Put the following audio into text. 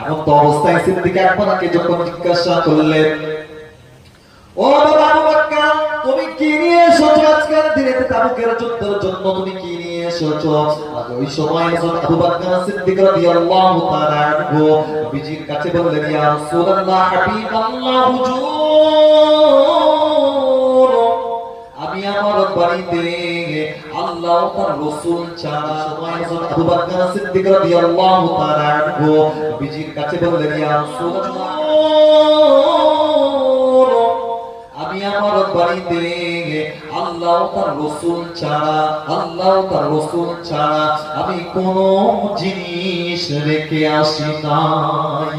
এমন তো অবস্থায় সিদ্দিক আকবরকে যখন জিজ্ঞাসা করলেন, ও বাবা বকর তুমি কি নিয়ে এসেছ আজকের দিনে? তাবুকের যুদ্ধের জন্য তুমি কি নিয়ে এসেছ? আজ ওই সময় হযরত আবু বকর সিদ্দিক রাদিয়াল্লাহু তাআলা আনহু নবীজির কাছে বললেন, ইয়া রাসূলুল্লাহ, হাবিবাল্লাহ, হুজুর! আমি আমার বাড়িতে আল্লাহ তার রসুল ছাড়া, আল্লাহ তার রসুল ছাড়া আমি কোন জিনিস রেখে আসি নাই।